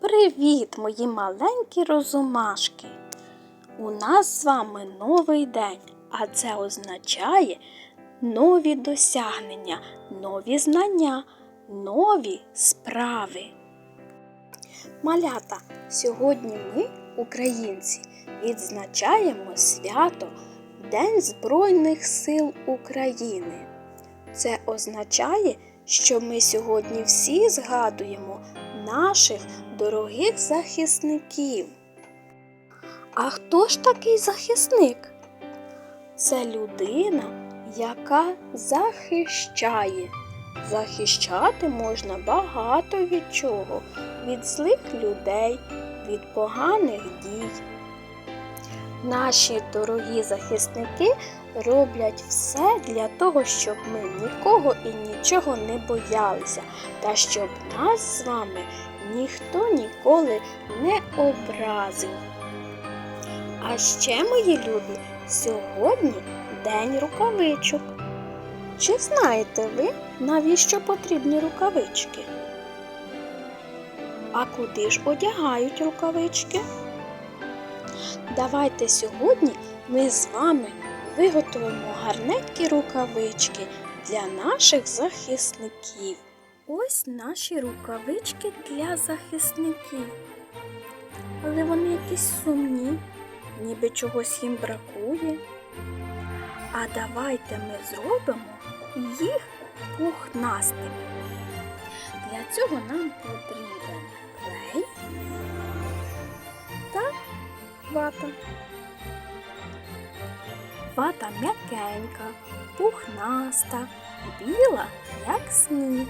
Привіт, мої маленькі розумашки! У нас з вами новий день, а це означає нові досягнення, нові знання, нові справи. Малята, сьогодні ми, українці, відзначаємо свято День Збройних сил України. Це означає, що ми сьогодні всі згадуємо наших дорогих захисників. А хто ж такий захисник? Це людина, яка захищає. Захищати можна багато від чого, від злих людей, від поганих дій. Наші дорогі захисники роблять все для того, щоб ми нікого і нічого не боялися, та щоб нас з вами ніхто ніколи не образив. А ще, мої любі, сьогодні день рукавичок. Чи знаєте ви, навіщо потрібні рукавички? А куди ж одягають рукавички? Давайте сьогодні ми з вами виготовимо гарненькі рукавички для наших захисників. Ось наші рукавички для захисників. Але вони якісь сумні, ніби чогось їм бракує. А давайте ми зробимо їх пухнастими. Для цього нам потрібен вата. Вата м'якенька, пухнаста, біла, як сніг.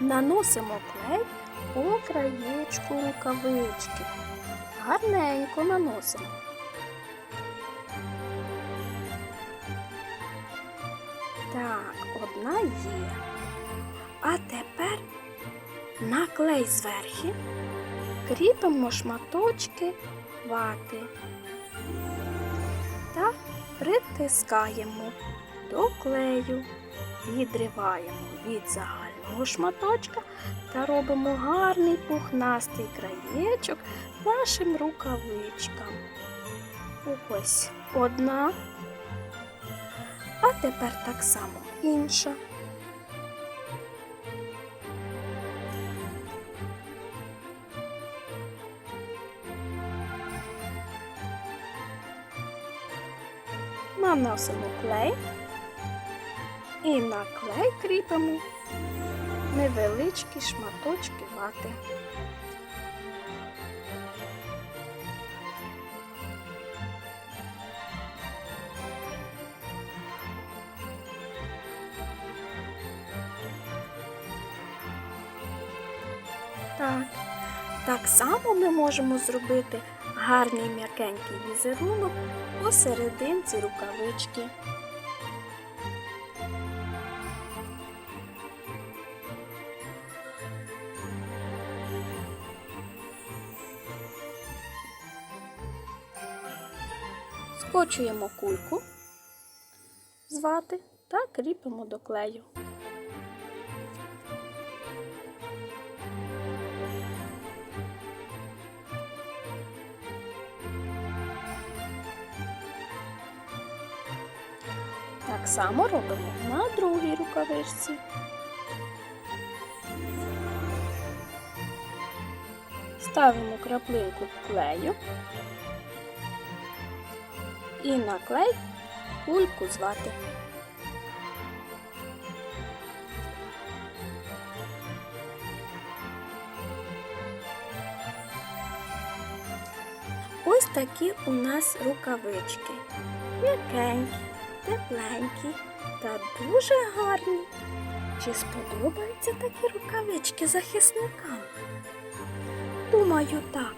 Наносимо клей по краєчку рукавички. Гарненько наносимо. Так, одна є. А тепер на клей зверху кріпимо шматочки вати та притискаємо до клею, відриваємо від загального шматочка та робимо гарний пухнастий краєчок нашим рукавичкам. Ось одна, а тепер так само інша. Наносимо клей і на клей кріпимо невеличкі шматочки вати. Так, так само ми можемо зробити гарний м'якенький візерунок посерединці рукавички. Скочуємо кульку з вати та кріпимо до клею. Так само робимо на другій рукавичці. Ставимо краплинку клею і на клей кульку з. Ось такі у нас рукавички. М'якенькі, тепленькі та дуже гарні. Чи сподобаються такі рукавички захисникам? Думаю, так.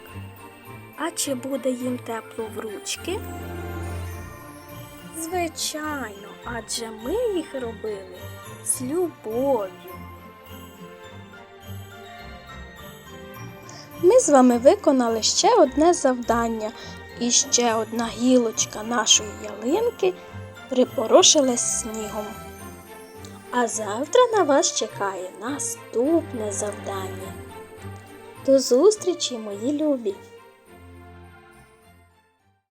А чи буде їм тепло в ручки? Звичайно, адже ми їх робили з любов'ю. Ми з вами виконали ще одне завдання, і ще одна гілочка нашої ялинки припорошилась снігом. А завтра на вас чекає наступне завдання. До зустрічі, мої любі!